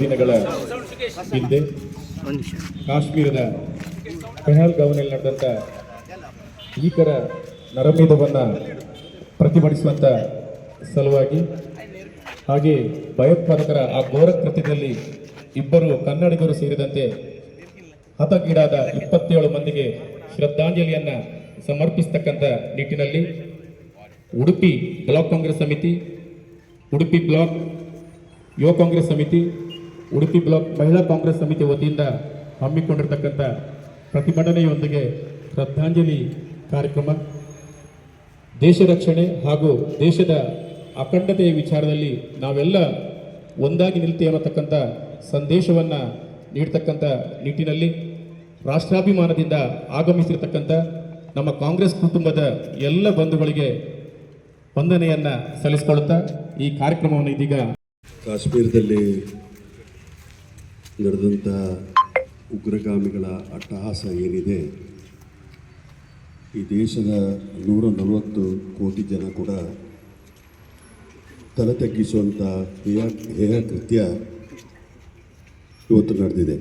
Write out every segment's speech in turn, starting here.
ದಿನಗಳ ಹಿಂದೆ ಕಾಶ್ಮೀರದ ಪೆಹಲ್ಗಾವ್ನಲ್ಲಿ ನಡೆದಂಥ ಭೀಕರ ನರಮೇಧವನ್ನು ಪ್ರತಿಭಟಿಸುವಂಥ ಸಲುವಾಗಿ ಹಾಗೆ ಭಯೋತ್ಪಾದಕರ ಆ ಘೋರ ಕೃತ್ಯದಲ್ಲಿ ಇಬ್ಬರು ಕನ್ನಡಿಗರು ಸೇರಿದಂತೆ ಹತಗೀಡಾದ ಇಪ್ಪತ್ತೇಳು ಮಂದಿಗೆ ಶ್ರದ್ಧಾಂಜಲಿಯನ್ನು ಸಮರ್ಪಿಸ್ತಕ್ಕಂಥ ನಿಟ್ಟಿನಲ್ಲಿ ಉಡುಪಿ ಬ್ಲಾಕ್ ಕಾಂಗ್ರೆಸ್ ಸಮಿತಿ, ಉಡುಪಿ ಬ್ಲಾಕ್ ಯುವ ಕಾಂಗ್ರೆಸ್ ಸಮಿತಿ ಉಡುಪಿ ಬ್ಲಾಕ್ ಮಹಿಳಾ ಕಾಂಗ್ರೆಸ್ ಸಮಿತಿ ವತಿಯಿಂದ ಹಮ್ಮಿಕೊಂಡಿರ್ತಕ್ಕಂಥ ಪ್ರತಿಭಟನೆಯೊಂದಿಗೆ ಶ್ರದ್ಧಾಂಜಲಿ ಕಾರ್ಯಕ್ರಮ. ದೇಶ ರಕ್ಷಣೆ ಹಾಗೂ ದೇಶದ ಅಖಂಡತೆಯ ವಿಚಾರದಲ್ಲಿ ನಾವೆಲ್ಲ ಒಂದಾಗಿ ನಿಲ್ತೇವೆ ಅನ್ನತಕ್ಕಂಥ ಸಂದೇಶವನ್ನು ನೀಡ್ತಕ್ಕಂಥ ನಿಟ್ಟಿನಲ್ಲಿ ರಾಷ್ಟ್ರಾಭಿಮಾನದಿಂದ ಆಗಮಿಸಿರ್ತಕ್ಕಂಥ ನಮ್ಮ ಕಾಂಗ್ರೆಸ್ ಕುಟುಂಬದ ಎಲ್ಲ ಬಂಧುಗಳಿಗೆ ವಂದನೆಯನ್ನು ಸಲ್ಲಿಸಿಕೊಳ್ಳುತ್ತಾ ಈ ಕಾರ್ಯಕ್ರಮವನ್ನು ಇದೀಗ. ಕಾಶ್ಮೀರದಲ್ಲಿ ನಡೆದಂಥ ಉಗ್ರಗಾಮಿಗಳ ಅಟ್ಟಹಾಸ ಏನಿದೆ, ಈ ದೇಶದ ನೂರ ನಲವತ್ತು ಕೋಟಿ ಜನ ಕೂಡ ತಲೆ ತಗ್ಗಿಸುವಂಥ ಹೇಯ ಹೇಯ ಕೃತ್ಯ ಇವತ್ತು ನಡೆದಿದೆ.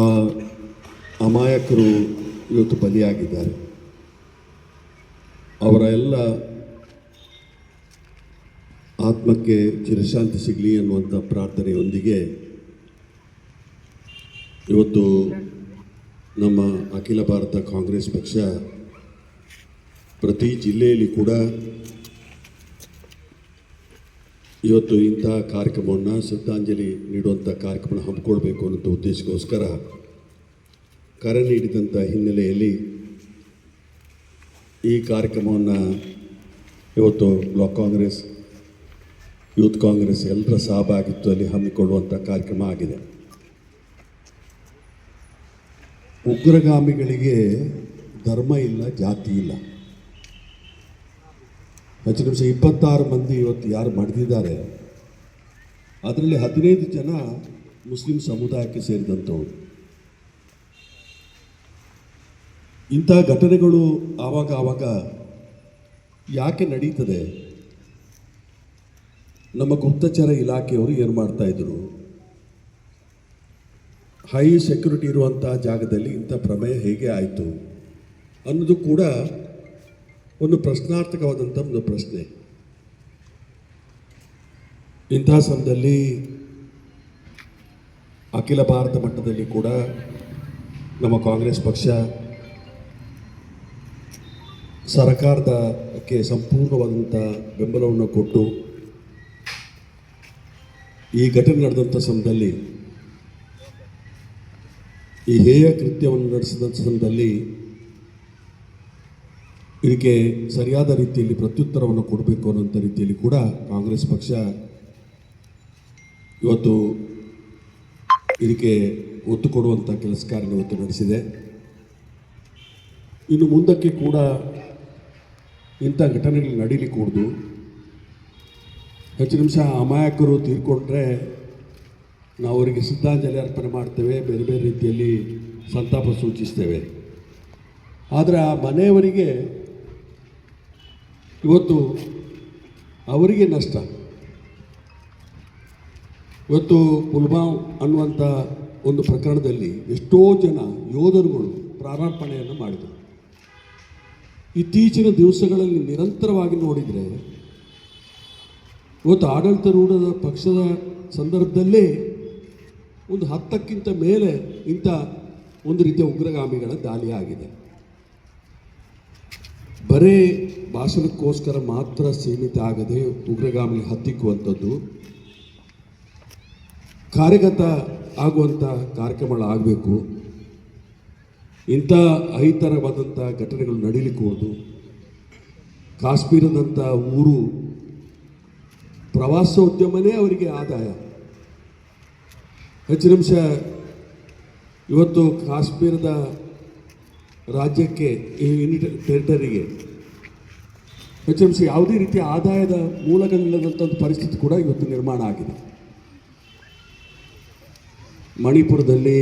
ಆ ಅಮಾಯಕರು ಇವತ್ತು ಬಲಿಯಾಗಿದ್ದಾರೆ. ಅವರ ಎಲ್ಲ ಆತ್ಮಕ್ಕೆ ಚಿರಶಾಂತಿ ಸಿಗಲಿ ಅನ್ನುವಂಥ ಪ್ರಾರ್ಥನೆಯೊಂದಿಗೆ ಇವತ್ತು ನಮ್ಮ ಅಖಿಲ ಭಾರತ ಕಾಂಗ್ರೆಸ್ ಪಕ್ಷ ಪ್ರತಿ ಜಿಲ್ಲೆಯಲ್ಲಿ ಕೂಡ ಇವತ್ತು ಇಂತಹ ಕಾರ್ಯಕ್ರಮವನ್ನು ಶ್ರದ್ಧಾಂಜಲಿ ನೀಡುವಂಥ ಕಾರ್ಯಕ್ರಮ ಹಮ್ಮಿಕೊಳ್ಬೇಕು ಅನ್ನೋ ಉದ್ದೇಶಕ್ಕೋಸ್ಕರ ಕರೆ ನೀಡಿದಂಥ ಹಿನ್ನೆಲೆಯಲ್ಲಿ ಈ ಕಾರ್ಯಕ್ರಮವನ್ನು ಇವತ್ತು ಬ್ಲಾಕ್ ಕಾಂಗ್ರೆಸ್ ಯೂತ್ ಕಾಂಗ್ರೆಸ್ ಎಲ್ಲರ ಸಹಭಾಗಿತ್ವದಲ್ಲಿ ಹಮ್ಮಿಕೊಳ್ಳುವಂಥ ಕಾರ್ಯಕ್ರಮ ಆಗಿದೆ. ಉಗ್ರಗಾಮಿಗಳಿಗೆ ಧರ್ಮ ಇಲ್ಲ, ಜಾತಿ ಇಲ್ಲ. ಹೆಚ್ಚು ನಿಮಿಷ ಇಪ್ಪತ್ತಾರು ಮಂದಿ ಇವತ್ತು ಯಾರು ಮಡ್ದಿದ್ದಾರೆ, ಅದರಲ್ಲಿ ಹದಿನೈದು ಜನ ಮುಸ್ಲಿಂ ಸಮುದಾಯಕ್ಕೆ ಸೇರಿದಂಥವ್ರು. ಇಂಥ ಘಟನೆಗಳು ಆವಾಗ ಆವಾಗ ಯಾಕೆ ನಡೀತದೆ? ನಮ್ಮ ಗುಪ್ತಚರ ಇಲಾಖೆಯವರು ಏನು ಮಾಡ್ತಾ ಇದ್ರು? ಹೈ ಸೆಕ್ಯೂರಿಟಿ ಇರುವಂತಹ ಜಾಗದಲ್ಲಿ ಇಂಥ ಪ್ರಮೇಯ ಹೇಗೆ ಆಯಿತು ಅನ್ನೋದು ಕೂಡ ಒಂದು ಪ್ರಶ್ನಾರ್ಥಕವಾದಂಥ ಒಂದು ಪ್ರಶ್ನೆ. ಇಂತಹ ಸಮಯದಲ್ಲಿ ಅಖಿಲ ಭಾರತ ಮಟ್ಟದಲ್ಲಿ ಕೂಡ ನಮ್ಮ ಕಾಂಗ್ರೆಸ್ ಪಕ್ಷ ಸರ್ಕಾರದಕ್ಕೆ ಸಂಪೂರ್ಣವಾದಂಥ ಬೆಂಬಲವನ್ನು ಕೊಟ್ಟು ಈ ಘಟನೆ ನಡೆದಂಥ ಸಮಯದಲ್ಲಿ ಈ ಹೇಯ ಕೃತ್ಯವನ್ನು ನಡೆಸಿದಂಥ ಸಮಯದಲ್ಲಿ ಇದಕ್ಕೆ ಸರಿಯಾದ ರೀತಿಯಲ್ಲಿ ಪ್ರತ್ಯುತ್ತರವನ್ನು ಕೊಡಬೇಕು ಅನ್ನೋಂಥ ರೀತಿಯಲ್ಲಿ ಕೂಡ ಕಾಂಗ್ರೆಸ್ ಪಕ್ಷ ಇವತ್ತು ಇದಕ್ಕೆ ಒತ್ತು ಕೊಡುವಂಥ ಕೆಲಸ ಕಾರ್ಯ ಇವತ್ತು ನಡೆಸಿದೆ. ಇನ್ನು ಮುಂದಕ್ಕೆ ಕೂಡ ಇಂಥ ಘಟನೆಗಳು ನಡೀಲಿಕ್ಕೂಡ್ದು ಹೆಚ್ಚು ನಿಮಿಷ ಅಮಾಯಕರು ತೀರ್ಕೊಂಡ್ರೆ ನಾವು ಅವರಿಗೆ ಶ್ರದ್ಧಾಂಜಲಿ ಅರ್ಪಣೆ ಮಾಡ್ತೇವೆ, ಬೇರೆ ಬೇರೆ ರೀತಿಯಲ್ಲಿ ಸಂತಾಪ ಸೂಚಿಸ್ತೇವೆ. ಆದರೆ ಆ ಮನೆಯವರಿಗೆ ಇವತ್ತು ಅವರಿಗೆ ನಷ್ಟ. ಇವತ್ತು ಪುಲ್ವಾಮ್ ಅನ್ನುವಂಥ ಒಂದು ಪ್ರಕರಣದಲ್ಲಿ ಎಷ್ಟೋ ಜನ ಯೋಧರುಗಳು ಪ್ರಾರಾರ್ಪಣೆಯನ್ನು ಮಾಡಿದರು. ಇತ್ತೀಚಿನ ದಿವಸಗಳಲ್ಲಿ ನಿರಂತರವಾಗಿ ನೋಡಿದರೆ ಇವತ್ತು ಆಡಳಿತಾರೂಢದ ಪಕ್ಷದ ಸಂದರ್ಭದಲ್ಲೇ ಒಂದು ಹತ್ತಕ್ಕಿಂತ ಮೇಲೆ ಇಂಥ ಒಂದು ರೀತಿಯ ಉಗ್ರಗಾಮಿಗಳ ದಾಳಿ ಆಗಿದೆ ಬರೇ ಭಾಷಣಕ್ಕೋಸ್ಕರ ಮಾತ್ರ ಸೀಮಿತ ಆಗದೆ ಉಗ್ರಗಾಮಿ ಹತ್ತಿಕ್ಕುವಂಥದ್ದು. ಕಾರ್ಯಗತ ಆಗುವಂಥ ಕಾರ್ಯಕ್ರಮಗಳಾಗಬೇಕು ಇಂಥ ಅಹಿತರವಾದಂಥ ಘಟನೆಗಳು ನಡೀಲಿಕ್ಕೂಡ್ದು ಕಾಶ್ಮೀರದಂಥ ಊರು ಪ್ರವಾಸೋದ್ಯಮನೇ ಅವರಿಗೆ ಆದಾಯ. ಹೆಚ್ಚು ನಿಮಿಷ, ಇವತ್ತು ಕಾಶ್ಮೀರದ ರಾಜ್ಯಕ್ಕೆ, ಈ ಯೂನಿಟ್ ಟೆರಿಟರಿಗೆ ಹೆಚ್ಚು ನಿಮಿಷ ಯಾವುದೇ ರೀತಿಯ ಆದಾಯದ ಮೂಲಗಳಿಲ್ಲದಂಥ ಒಂದು ಪರಿಸ್ಥಿತಿ ಕೂಡ ಇವತ್ತು ನಿರ್ಮಾಣ ಆಗಿದೆ. ಮಣಿಪುರದಲ್ಲಿ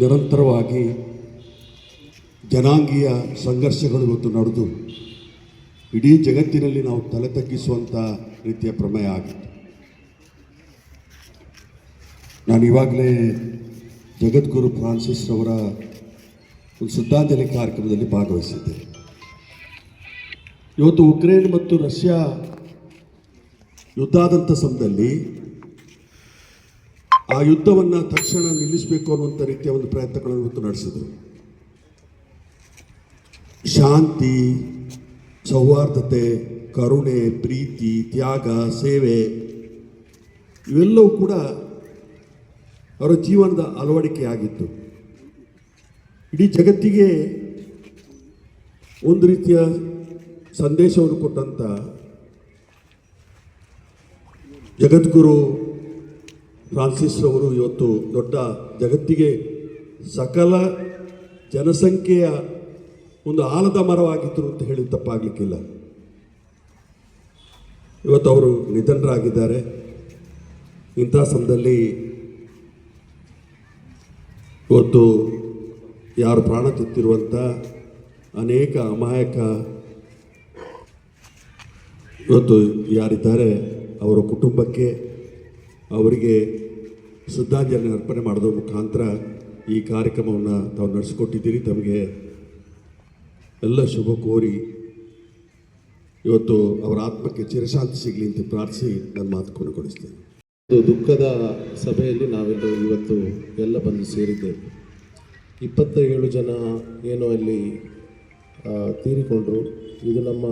ನಿರಂತರವಾಗಿ ಜನಾಂಗೀಯ ಸಂಘರ್ಷಗಳು ಇವತ್ತು ನಡೆದು, ಇಡೀ ಜಗತ್ತಿನಲ್ಲಿ ನಾವು ತಲೆ ತಗ್ಗಿಸುವಂಥ ರೀತಿಯ ಪ್ರಮೇಯ ಆಗಿತ್ತು. ನಾನು ಇವಾಗಲೇ ಜಗದ್ಗುರು ಫ್ರಾನ್ಸಿಸ್ ರವರ ಒಂದು ಶ್ರದ್ಧಾಂಜಲಿ ಕಾರ್ಯಕ್ರಮದಲ್ಲಿ ಭಾಗವಹಿಸಿದ್ದೆ. ಇವತ್ತು ಉಕ್ರೇನ್ ಮತ್ತು ರಷ್ಯಾ ಯುದ್ಧ ಆದಂಥ ಸಮಯದಲ್ಲಿ ಆ ಯುದ್ಧವನ್ನು ತಕ್ಷಣ ನಿಲ್ಲಿಸಬೇಕು ಅನ್ನುವಂಥ ರೀತಿಯ ಒಂದು ಪ್ರಯತ್ನಗಳನ್ನು ಇವತ್ತು ನಡೆಸಿದರು. ಶಾಂತಿ ಸೌಹಾರ್ದತೆ, ಕರುಣೆ, ಪ್ರೀತಿ, ತ್ಯಾಗ, ಸೇವೆ ಇವೆಲ್ಲವೂ ಕೂಡ ಅವರ ಜೀವನದ ಅಳವಡಿಕೆಯಾಗಿತ್ತು. ಇಡೀ ಜಗತ್ತಿಗೆ ಒಂದು ರೀತಿಯ ಸಂದೇಶವನ್ನು ಕೊಟ್ಟಂಥ ಜಗದ್ಗುರು ಫ್ರಾನ್ಸಿಸ್ ಅವರು ಇವತ್ತು ದೊಡ್ಡ ಜಗತ್ತಿಗೆ ಸಕಲ ಜನಸಂಖ್ಯೆಯ ಒಂದು ಆಲದ ಮರವಾಗಿದ್ದರು ಅಂತ ಹೇಳಿ ತಪ್ಪಾಗಲಿಕ್ಕಿಲ್ಲ. ಇವತ್ತು ಅವರು ನಿಧನರಾಗಿದ್ದಾರೆ. ಇಂಥ ಸಮಯದಲ್ಲಿ ಇವತ್ತು ಯಾರು ಪ್ರಾಣ ತುತ್ತಿರುವಂಥ ಅನೇಕ ಅಮಾಯಕ ಇವತ್ತು ಯಾರಿದ್ದಾರೆ, ಅವರ ಕುಟುಂಬಕ್ಕೆ ಅವರಿಗೆ ಶ್ರದ್ಧಾಂಜಲಿ ಅರ್ಪಣೆ ಮಾಡೋದ್ರ ಮುಖಾಂತರ ಈ ಕಾರ್ಯಕ್ರಮವನ್ನು ತಾವು ನಡೆಸಿಕೊಟ್ಟಿದ್ದೀರಿ. ತಮಗೆ ಎಲ್ಲ ಶುಭ ಕೋರಿ ಇವತ್ತು ಅವರ ಆತ್ಮಕ್ಕೆ ಚಿರಶಾಂತಿ ಸಿಗಲಿ ಅಂತ ಪ್ರಾರ್ಥಿಸಿ ನನ್ನ ಮಾತು ಕೊನೆಗೊಳಿಸ್ತೇನೆ. ಒಂದು ದುಃಖದ ಸಭೆಯಲ್ಲಿ ನಾವೆಲ್ಲರೂ ಇವತ್ತು ಎಲ್ಲ ಬಂದು ಸೇರಿದ್ದೇವೆ. ಇಪ್ಪತ್ತ ಏಳು ಜನ ಏನೋ ಅಲ್ಲಿ ತೀರಿಕೊಂಡರು. ಇದು ನಮ್ಮ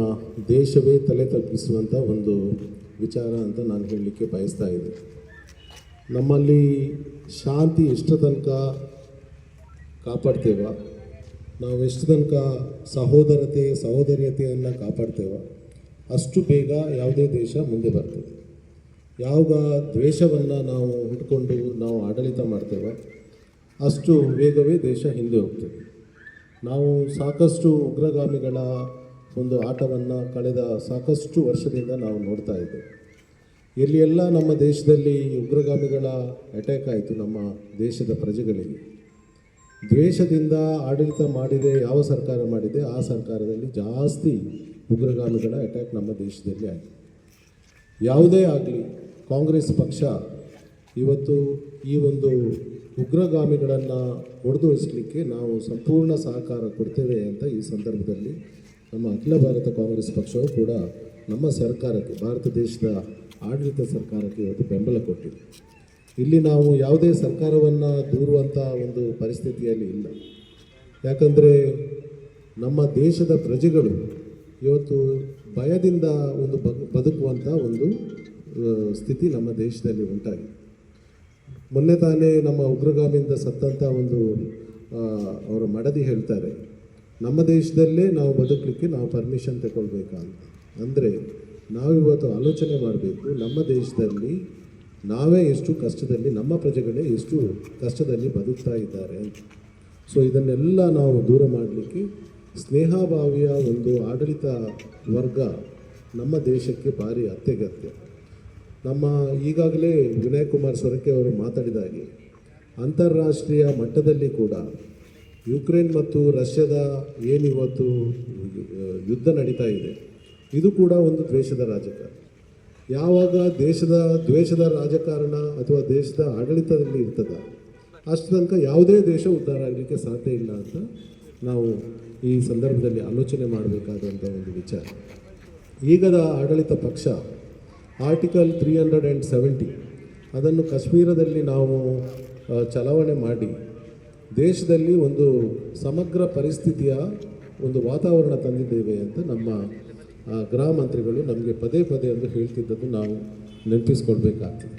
ದೇಶವೇ ತಲೆ ತಗ್ಗಿಸುವಂಥ ಒಂದು ವಿಚಾರ ಅಂತ ನಾನು ಹೇಳಲಿಕ್ಕೆ ಬಯಸ್ತಾ ಇದ್ದೆ. ನಮ್ಮಲ್ಲಿ ಶಾಂತಿ ಇಷ್ಟ ತನಕ ಕಾಪಾಡ್ತೇವ. ನಾವು ಎಷ್ಟು ತನಕ ಸಹೋದರತೆ, ಸಹೋದರಿಯತೆಯನ್ನು ಕಾಪಾಡ್ತೇವೋ ಅಷ್ಟು ಬೇಗ ಯಾವುದೇ ದೇಶ ಮುಂದೆ ಬರ್ತದೆ. ಯಾವಾಗ ದ್ವೇಷವನ್ನು ನಾವು ಹುಟ್ಕೊಂಡು ನಾವು ಆಡಳಿತ ಮಾಡ್ತೇವೋ ಅಷ್ಟು ವೇಗವೇ ದೇಶ ಹಿಂದೆ ಹೋಗ್ತದೆ. ನಾವು ಸಾಕಷ್ಟು ಉಗ್ರಗಾಮಿಗಳ ಒಂದು ಆಟವನ್ನು ಕಳೆದ ಸಾಕಷ್ಟು ವರ್ಷದಿಂದ ನಾವು ನೋಡ್ತಾ ಇದ್ದೇವೆ. ಎಲ್ಲಿ ಎಲ್ಲ ನಮ್ಮ ದೇಶದಲ್ಲಿ ಉಗ್ರಗಾಮಿಗಳ ಅಟ್ಯಾಕ್ ಆಯಿತು ನಮ್ಮ ದೇಶದ ಪ್ರಜೆಗಳಿಗೆ. ದ್ವೇಷದಿಂದ ಆಡಳಿತ ಮಾಡಿದೆ, ಯಾವ ಸರ್ಕಾರ ಮಾಡಿದೆ, ಆ ಸರ್ಕಾರದಲ್ಲಿ ಜಾಸ್ತಿ ಉಗ್ರಗಾಮಿಗಳ ಅಟ್ಯಾಕ್ ನಮ್ಮ ದೇಶದಲ್ಲಿ ಆಗಿದೆ. ಯಾವುದೇ ಆಗಲಿ, ಕಾಂಗ್ರೆಸ್ ಪಕ್ಷ ಇವತ್ತು ಈ ಒಂದು ಉಗ್ರಗಾಮಿಗಳನ್ನು ಹೊಡೆದೊಳಿಸಲಿಕ್ಕೆ ನಾವು ಸಂಪೂರ್ಣ ಸಹಕಾರ ಕೊಡ್ತೇವೆ ಅಂತ ಈ ಸಂದರ್ಭದಲ್ಲಿ ನಮ್ಮ ಅಖಿಲ ಭಾರತ ಕಾಂಗ್ರೆಸ್ ಪಕ್ಷವು ಕೂಡ ನಮ್ಮ ಸರ್ಕಾರಕ್ಕೆ, ಭಾರತ ದೇಶದ ಆಡಳಿತ ಸರ್ಕಾರಕ್ಕೆ ಇವತ್ತು ಬೆಂಬಲ ಕೊಟ್ಟಿದೆ. ಇಲ್ಲಿ ನಾವು ಯಾವುದೇ ಸರ್ಕಾರವನ್ನು ದೂರುವಂಥ ಒಂದು ಪರಿಸ್ಥಿತಿಯಲ್ಲಿ ಇಲ್ಲ. ಯಾಕಂದರೆ ನಮ್ಮ ದೇಶದ ಪ್ರಜೆಗಳು ಇವತ್ತು ಭಯದಿಂದ ಒಂದು ಬದು ಬದುಕುವಂಥ ಒಂದು ಸ್ಥಿತಿ ನಮ್ಮ ದೇಶದಲ್ಲಿ ಉಂಟಾಗಿದೆ. ಮೊನ್ನೆ ತಾನೇ ನಮ್ಮ ಉಗ್ರಗಾಮಿಯಿಂದ ಸತ್ತಂಥ ಒಂದು ಅವರು ಮಡದಿ ಹೇಳ್ತಾರೆ, ನಮ್ಮ ದೇಶದಲ್ಲೇ ನಾವು ಬದುಕಲಿಕ್ಕೆ ನಾವು ಪರ್ಮಿಷನ್ ತಗೊಳ್ಬೇಕಾ ಅಂತ ಅಂದರೆ ನಾವಿವತ್ತು ಆಲೋಚನೆ ಮಾಡಬೇಕು, ನಮ್ಮ ದೇಶದಲ್ಲಿ ನಾವೇ ಎಷ್ಟು ಕಷ್ಟದಲ್ಲಿ, ನಮ್ಮ ಪ್ರಜೆಗಳೇ ಎಷ್ಟು ಕಷ್ಟದಲ್ಲಿ ಬದುಕ್ತಾ ಇದ್ದಾರೆ. ಸೊ ಇದನ್ನೆಲ್ಲ ನಾವು ದೂರ ಮಾಡಲಿಕ್ಕೆ ಸ್ನೇಹಭಾವಿಯ ಒಂದು ಆಡಳಿತ ವರ್ಗ ನಮ್ಮ ದೇಶಕ್ಕೆ ಭಾರಿ ಅತ್ಯಗತ್ಯ. ನಮ್ಮ ಈಗಾಗಲೇ ವಿನಯ್ ಕುಮಾರ್ ಸೊರಕೆ ಅವರು ಮಾತಾಡಿದ ಹಾಗೆ, ಅಂತಾರಾಷ್ಟ್ರೀಯ ಮಟ್ಟದಲ್ಲಿ ಕೂಡ ಯುಕ್ರೇನ್ ಮತ್ತು ರಷ್ಯಾದ ಏನಿವತ್ತು, ಯುದ್ಧ ನಡೀತಾ ಇದೆ. ಇದು ಕೂಡ ಒಂದು ದ್ವೇಷದ ರಾಜಕಾರಣ. ಯಾವಾಗ ದೇಶದ ದ್ವೇಷದ ರಾಜಕಾರಣ ಅಥವಾ ದೇಶದ ಆಡಳಿತದಲ್ಲಿ ಇರ್ತದ, ಅಷ್ಟು ತನಕ ಯಾವುದೇ ದೇಶ ಉದ್ಧಾರ ಆಗಲಿಕ್ಕೆ ಸಾಧ್ಯ ಇಲ್ಲ ಅಂತ ನಾವು ಈ ಸಂದರ್ಭದಲ್ಲಿ ಆಲೋಚನೆ ಮಾಡಬೇಕಾದಂಥ ಒಂದು ವಿಚಾರ. ಈಗದ ಆಡಳಿತ ಪಕ್ಷ article three hundred and seventy ಅದನ್ನು ಕಾಶ್ಮೀರದಲ್ಲಿ ನಾವು ಚಲಾವಣೆ ಮಾಡಿ ದೇಶದಲ್ಲಿ ಒಂದು ಸಮಗ್ರ ಪರಿಸ್ಥಿತಿಯ ಒಂದು ವಾತಾವರಣ ತಂದಿದ್ದೇವೆ ಅಂತ ನಮ್ಮ ಗೃಹ ಮಂತ್ರಿಗಳು ನಮಗೆ ಪದೇ ಪದೇ ಎಂದು ಹೇಳ್ತಿದ್ದದ್ದು ನಾವು ನೆನಪಿಸ್ಕೊಳ್ಬೇಕಾಗ್ತದೆ.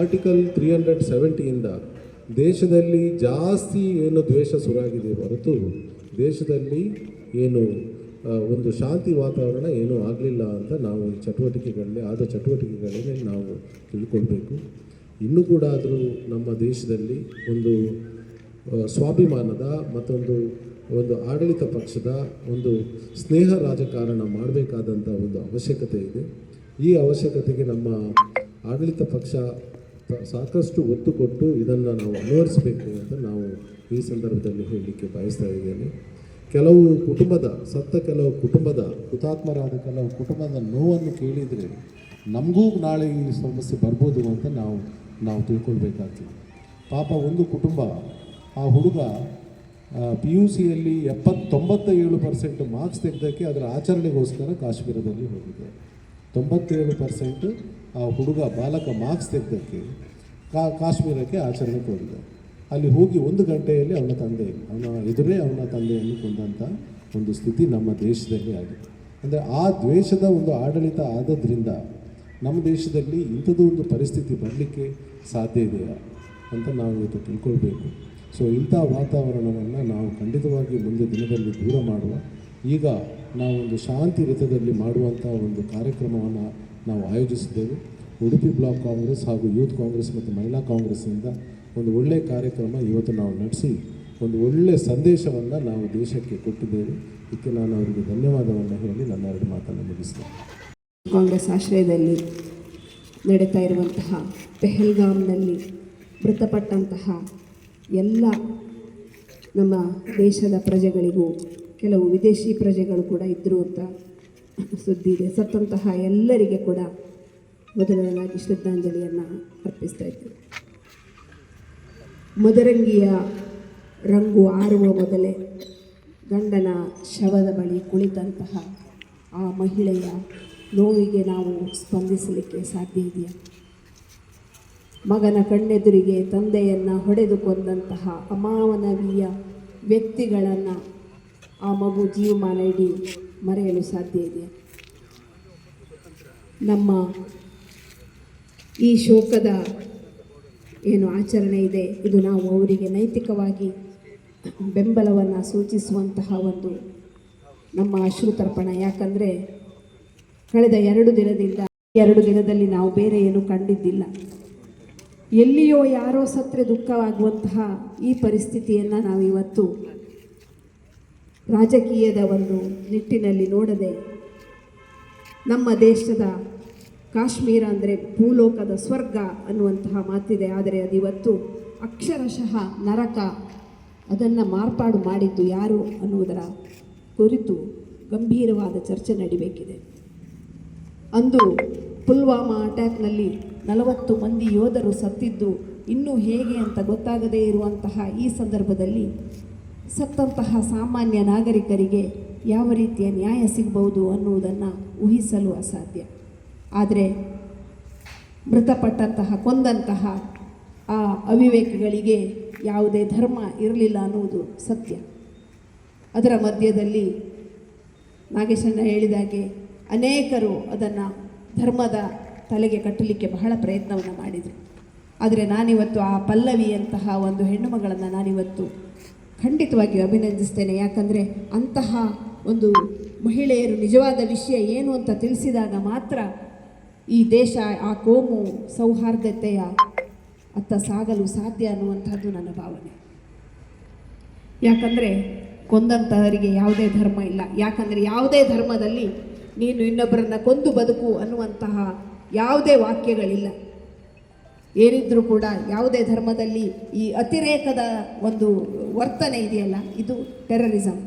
ಆರ್ಟಿಕಲ್ ತ್ರೀ ಹಂಡ್ರೆಡ್ ಸೆವೆಂಟಿಯಿಂದ ದೇಶದಲ್ಲಿ ಜಾಸ್ತಿ ಏನು ದ್ವೇಷ ಸುರಾಗಿದೆ ಹೊರತು ದೇಶದಲ್ಲಿ ಏನು ಒಂದು ಶಾಂತಿ ವಾತಾವರಣ ಏನೂ ಆಗಲಿಲ್ಲ ಅಂತ ನಾವು ಈ ಚಟುವಟಿಕೆಗಳಲ್ಲಿ ಆದ ಚಟುವಟಿಕೆಗಳಲ್ಲಿ ನಾವು ತಿಳ್ಕೊಳ್ಬೇಕು. ಇನ್ನೂ ಕೂಡ ಆದರೂ ನಮ್ಮ ದೇಶದಲ್ಲಿ ಒಂದು ಸ್ವಾಭಿಮಾನದ ಮತ್ತೊಂದು ಒಂದು ಆಡಳಿತ ಪಕ್ಷದ ಒಂದು ಸ್ನೇಹ ರಾಜಕಾರಣ ಮಾಡಬೇಕಾದಂಥ ಒಂದು ಅವಶ್ಯಕತೆ ಇದೆ. ಈ ಅವಶ್ಯಕತೆಗೆ ನಮ್ಮ ಆಡಳಿತ ಪಕ್ಷ ಸಾಕಷ್ಟು ಒತ್ತು ಕೊಟ್ಟು ಇದನ್ನು ನಾವು ಅಳವಡಿಸಬೇಕು ಅಂತ ನಾವು ಈ ಸಂದರ್ಭದಲ್ಲಿ ಹೇಳಲಿಕ್ಕೆ ಬಯಸ್ತಾ ಇದ್ದೇನೆ. ಕೆಲವು ಕುಟುಂಬದ, ಸತ್ತ ಕೆಲವು ಕುಟುಂಬದ, ಹುತಾತ್ಮರಾದ ಕೆಲವು ಕುಟುಂಬದ ನೋವನ್ನು ಕೇಳಿದರೆ ನಮಗೂ ನಾಳೆ ಈ ಸಮಸ್ಯೆ ಬರ್ಬೋದು ಅಂತ ನಾವು ನಾವು ತಿಳ್ಕೊಳ್ಬೇಕಾಗ್ತದೆ. ಪಾಪ ಒಂದು ಕುಟುಂಬ, ಆ ಹುಡುಗ ಪಿ ಯು ಸಿಯಲ್ಲಿ ಎಪ್ಪತ್ತೊಂಬತ್ತ ಏಳು ಪರ್ಸೆಂಟ್ ಮಾರ್ಕ್ಸ್ ತೆಗೆದಕ್ಕೆ ಅದರ ಆಚರಣೆಗೋಸ್ಕರ ಕಾಶ್ಮೀರದಲ್ಲಿ ಹೋಗಿದೆ. ತೊಂಬತ್ತೇಳು ಪರ್ಸೆಂಟ್ ಆ ಹುಡುಗ, ಬಾಲಕ ಮಾರ್ಕ್ಸ್ ತೆಗೆದಕ್ಕೆ ಕಾ, ಕಾಶ್ಮೀರಕ್ಕೆ ಆಚರಣೆಗೆ ಹೋಗಿದೆ ಅಲ್ಲಿ ಹೋಗಿ ಒಂದು ಗಂಟೆಯಲ್ಲಿ ಅವನ ತಂದೆ, ಅವನ ಎದುರೇ ಅವನ ತಂದೆಯನ್ನು ಕೊಂದಂಥ ಒಂದು ಸ್ಥಿತಿ ನಮ್ಮ ದೇಶದಲ್ಲಿ ಆಗಿದೆ. ಅಂದರೆ ಆ ದ್ವೇಷದ ಒಂದು ಆಡಳಿತ ಆದದ್ರಿಂದ ನಮ್ಮ ದೇಶದಲ್ಲಿ ಇಂಥದ್ದು ಒಂದು ಪರಿಸ್ಥಿತಿ ಬರಲಿಕ್ಕೆ ಸಾಧ್ಯ ಇದೆಯಾ ಅಂತ ನಾವು ಇವತ್ತು ತಿಳ್ಕೊಳ್ಬೇಕು. ಸೊ ಇಂಥ ವಾತಾವರಣವನ್ನು ನಾವು ಖಂಡಿತವಾಗಿ ಮುಂದೆ ದಿನದಲ್ಲಿ ದೂರ ಮಾಡುವ, ಈಗ ನಾವು ಒಂದು ಶಾಂತಿ ರಥದಲ್ಲಿ ಮಾಡುವಂಥ ಒಂದು ಕಾರ್ಯಕ್ರಮವನ್ನು ನಾವು ಆಯೋಜಿಸಿದ್ದೇವೆ. ಉಡುಪಿ ಬ್ಲಾಕ್ ಕಾಂಗ್ರೆಸ್ ಹಾಗೂ ಯೂತ್ ಕಾಂಗ್ರೆಸ್ ಮತ್ತು ಮಹಿಳಾ ಕಾಂಗ್ರೆಸ್ನಿಂದ ಒಂದು ಒಳ್ಳೆಯ ಕಾರ್ಯಕ್ರಮ ಇವತ್ತು ನಾವು ನಡೆಸಿ, ಒಂದು ಒಳ್ಳೆಯ ಸಂದೇಶವನ್ನು ನಾವು ದೇಶಕ್ಕೆ ಕೊಟ್ಟಿದ್ದೇವೆ. ಇದಕ್ಕೆ ನಾನು ಅವರಿಗೆ ಧನ್ಯವಾದವನ್ನು ಹೇಳಿ ನನ್ನ ಎರಡು ಮಾತನ್ನು ಮುಗಿಸ್ತೇನೆ. ಕಾಂಗ್ರೆಸ್ ಆಶ್ರಯದಲ್ಲಿ ನಡೀತಾ ಇರುವಂತಹ ಪೆಹಲ್ಗಾಮ್ನಲ್ಲಿ ಮೃತಪಟ್ಟಂತಹ ಎಲ್ಲ ನಮ್ಮ ದೇಶದ ಪ್ರಜೆಗಳಿಗೂ, ಕೆಲವು ವಿದೇಶಿ ಪ್ರಜೆಗಳು ಕೂಡ ಇದ್ದರು ಅಂತ ಸುದ್ದಿ ಇದೆ. ಸತ್ತಂತಹ ಎಲ್ಲರಿಗೆ ಕೂಡ ಮೊದಲನೇದಾಗಿ ಶ್ರದ್ಧಾಂಜಲಿಯನ್ನು ಅರ್ಪಿಸ್ತಾ ಇದ್ದೇವೆ ಮದರಂಗಿಯ ರಂಗು ಆರುವ ಮೊದಲೇ ಗಂಡನ ಶವದ ಬಳಿ ಕುಳಿತಂತಹ ಆ ಮಹಿಳೆಯ ನೋವಿಗೆ ನಾವು ಸ್ಪಂದಿಸಲಿಕ್ಕೆ ಸಾಧ್ಯ ಇದೆಯಾ? ಮಗನ ಕಣ್ಣೆದುರಿಗೆ ತಂದೆಯನ್ನು ಹೊಡೆದು ಕೊಂದಂತಹ ಅಮಾನವೀಯ ವ್ಯಕ್ತಿಗಳನ್ನು ಆ ಮಗು ಜೀವಮಾನ ಇಡೀ ಮರೆಯಲು ಸಾಧ್ಯ ಇದೆ. ನಮ್ಮ ಈ ಶೋಕದ ಏನು ಆಚರಣೆ ಇದೆ, ಇದು ನಾವು ಅವರಿಗೆ ನೈತಿಕವಾಗಿ ಬೆಂಬಲವನ್ನು ಸೂಚಿಸುವಂತಹ ಒಂದು ನಮ್ಮ ಅಶ್ರುತರ್ಪಣ. ಯಾಕಂದರೆ ಕಳೆದ ಎರಡು ದಿನದಿಂದ ಎರಡು ದಿನದಲ್ಲಿ ನಾವು ಬೇರೆ ಏನು ಕಂಡಿದ್ದಿಲ್ಲ. ಎಲ್ಲಿಯೋ ಯಾರೋ ಸತ್ರೆ ದುಃಖವಾಗುವಂತಹ ಈ ಪರಿಸ್ಥಿತಿಯನ್ನು ನಾವಿವತ್ತು ರಾಜಕೀಯದ ಒಂದು ನಿಟ್ಟಿನಲ್ಲಿ ನೋಡದೆ ನಮ್ಮ ದೇಶದ ಕಾಶ್ಮೀರ ಅಂದರೆ ಭೂಲೋಕದ ಸ್ವರ್ಗ ಅನ್ನುವಂತಹ ಮಾತಿದೆ. ಆದರೆ ಅದಿವತ್ತು ಅಕ್ಷರಶಃ ನರಕ ಅದನ್ನು ಮಾರ್ಪಾಡು ಮಾಡಿದ್ದು ಯಾರು ಅನ್ನುವುದರ ಕುರಿತು ಗಂಭೀರವಾದ ಚರ್ಚೆ ನಡಿಬೇಕಿದೆ. ಅಂದು ಪುಲ್ವಾಮಾ ಅಟ್ಯಾಕ್ನಲ್ಲಿ ನಲವತ್ತು ಮಂದಿ ಯೋಧರು ಸತ್ತಿದ್ದು ಇನ್ನೂ ಹೇಗೆ ಅಂತ ಗೊತ್ತಾಗದೇ ಇರುವಂತಹ ಈ ಸಂದರ್ಭದಲ್ಲಿ ಸತ್ತಂತಹ ಸಾಮಾನ್ಯ ನಾಗರಿಕರಿಗೆ ಯಾವ ರೀತಿಯ ನ್ಯಾಯ ಸಿಗಬಹುದು ಅನ್ನುವುದನ್ನು ಊಹಿಸಲು ಅಸಾಧ್ಯ. ಆದರೆ ಮೃತಪಟ್ಟಂತಹ, ಕೊಂದಂತಹ ಆ ಅವಿವೇಕಿಗಳಿಗೆ ಯಾವುದೇ ಧರ್ಮ ಇರಲಿಲ್ಲ ಅನ್ನುವುದು ಸತ್ಯ. ಅದರ ಮಧ್ಯದಲ್ಲಿ ನಾಗೇಶಣ್ಣ ಹೇಳಿದಾಗೆ ಅನೇಕರು ಅದನ್ನು ಧರ್ಮದ ತಲೆಗೆ ಕಟ್ಟಲಿಕ್ಕೆ ಬಹಳ ಪ್ರಯತ್ನವನ್ನು ಮಾಡಿದರು. ಆದರೆ ನಾನಿವತ್ತು ಆ ಪಲ್ಲವಿಯಂತಹ ಒಂದು ಹೆಣ್ಣುಮಗಳನ್ನು ನಾನಿವತ್ತು ಖಂಡಿತವಾಗಿಯೂ ಅಭಿನಂದಿಸ್ತೇನೆ. ಯಾಕಂದರೆ ಅಂತಹ ಒಂದು ಮಹಿಳೆಯರು ನಿಜವಾದ ವಿಷಯ ಏನು ಅಂತ ತಿಳಿಸಿದಾಗ ಮಾತ್ರ ಈ ದೇಶ, ಆ ಕೋಮು ಸೌಹಾರ್ದತೆಯ ಅತ್ತ ಸಾಗಲು ಸಾಧ್ಯ ಅನ್ನುವಂಥದ್ದು ನನ್ನ ಭಾವನೆ. ಯಾಕಂದರೆ ಕೊಂದಂತಹವರಿಗೆ ಯಾವುದೇ ಧರ್ಮ ಇಲ್ಲ. ಯಾಕಂದರೆ ಯಾವುದೇ ಧರ್ಮದಲ್ಲಿ ನೀನು ಇನ್ನೊಬ್ಬರನ್ನು ಕೊಂದು ಬದುಕು ಅನ್ನುವಂತಹ ಯಾವುದೇ ವಾಕ್ಯಗಳಿಲ್ಲ. ಏನಿದ್ರೂ ಕೂಡ ಯಾವುದೇ ಧರ್ಮದಲ್ಲಿ ಈ ಅತಿರೇಕದ ಒಂದು ವರ್ತನೆ ಇದೆಯಲ್ಲ, ಇದು ಟೆರರಿಸಮ್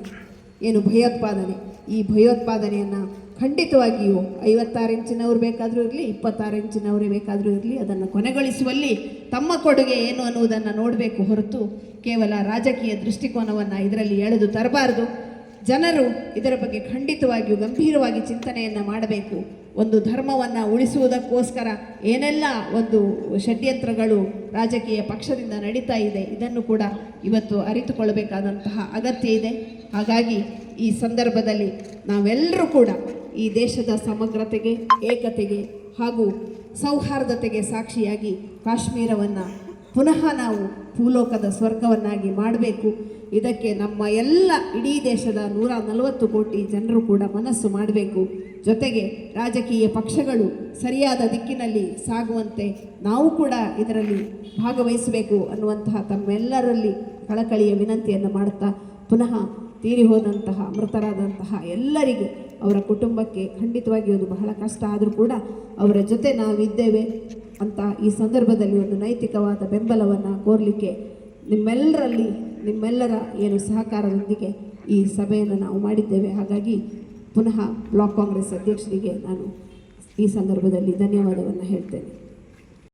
ಏನು ಭಯೋತ್ಪಾದನೆ. ಈ ಭಯೋತ್ಪಾದನೆಯನ್ನು ಖಂಡಿತವಾಗಿಯೂ ಐವತ್ತಾರು ಇಂಚಿನವ್ರು ಬೇಕಾದರೂ ಇರಲಿ, ಇಪ್ಪತ್ತಾರು ಇಂಚಿನವರೇ ಬೇಕಾದರೂ ಇರಲಿ, ಅದನ್ನು ಕೊನೆಗೊಳಿಸುವಲ್ಲಿ ತಮ್ಮ ಕೊಡುಗೆ ಏನು ಅನ್ನುವುದನ್ನು ನೋಡಬೇಕು ಹೊರತು ಕೇವಲ ರಾಜಕೀಯ ದೃಷ್ಟಿಕೋನವನ್ನು ಇದರಲ್ಲಿ ಎಳೆದು ತರಬಾರದು. ಜನರು ಇದರ ಬಗ್ಗೆ ಖಂಡಿತವಾಗಿಯೂ ಗಂಭೀರವಾಗಿ ಚಿಂತನೆಯನ್ನು ಮಾಡಬೇಕು. ಒಂದು ಧರ್ಮವನ್ನು ಉಳಿಸುವುದಕ್ಕೋಸ್ಕರ ಏನೆಲ್ಲ ಒಂದು ಷಡ್ಯಂತ್ರಗಳು ರಾಜಕೀಯ ಪಕ್ಷದಿಂದ ನಡೀತಾ ಇದೆ, ಇದನ್ನು ಕೂಡ ಇವತ್ತು ಅರಿತುಕೊಳ್ಳಬೇಕಾದಂತಹ ಅಗತ್ಯ ಇದೆ. ಹಾಗಾಗಿ ಈ ಸಂದರ್ಭದಲ್ಲಿ ನಾವೆಲ್ಲರೂ ಕೂಡ ಈ ದೇಶದ ಸಮಗ್ರತೆಗೆ, ಏಕತೆಗೆ ಹಾಗೂ ಸೌಹಾರ್ದತೆಗೆ ಸಾಕ್ಷಿಯಾಗಿ ಕಾಶ್ಮೀರವನ್ನು ಪುನಃ ನಾವು ಭೂಲೋಕದ ಸ್ವರ್ಗವನ್ನಾಗಿ ಮಾಡಬೇಕು. ಇದಕ್ಕೆ ನಮ್ಮ ಎಲ್ಲ ಇಡೀ ದೇಶದ ನೂರ ನಲವತ್ತು ಕೋಟಿ ಜನರು ಕೂಡ ಮನಸ್ಸು ಮಾಡಬೇಕು. ಜೊತೆಗೆ ರಾಜಕೀಯ ಪಕ್ಷಗಳು ಸರಿಯಾದ ದಿಕ್ಕಿನಲ್ಲಿ ಸಾಗುವಂತೆ ನಾವು ಕೂಡ ಇದರಲ್ಲಿ ಭಾಗವಹಿಸಬೇಕು ಅನ್ನುವಂತಹ ತಮ್ಮೆಲ್ಲರಲ್ಲಿ ಕಳಕಳಿಯ ವಿನಂತಿಯನ್ನು ಮಾಡುತ್ತಾ ಪುನಃ ತೀರಿ ಹೋದಂತಹ, ಮೃತರಾದಂತಹ ಎಲ್ಲರಿಗೆ ಅವರ ಕುಟುಂಬಕ್ಕೆ ಖಂಡಿತವಾಗಿ ಒಂದು ಬಹಳ ಕಷ್ಟ ಆದರೂ ಕೂಡ ಅವರ ಜೊತೆ ನಾವಿದ್ದೇವೆ ಅಂತ ಈ ಸಂದರ್ಭದಲ್ಲಿ ಒಂದು ನೈತಿಕವಾದ ಬೆಂಬಲವನ್ನು ಕೋರಲಿಕ್ಕೆ ನಿಮ್ಮೆಲ್ಲರಲ್ಲಿ, ನಿಮ್ಮೆಲ್ಲರ ಏನು ಸಹಕಾರದೊಂದಿಗೆ ಈ ಸಭೆಯನ್ನು ನಾವು ಮಾಡಿದ್ದೇವೆ. ಹಾಗಾಗಿ ಪುನಃ ಬ್ಲಾಕ್ ಕಾಂಗ್ರೆಸ್ ಅಧ್ಯಕ್ಷರಿಗೆ ನಾನು ಈ ಸಂದರ್ಭದಲ್ಲಿ ಧನ್ಯವಾದವನ್ನು ಹೇಳ್ತೇನೆ.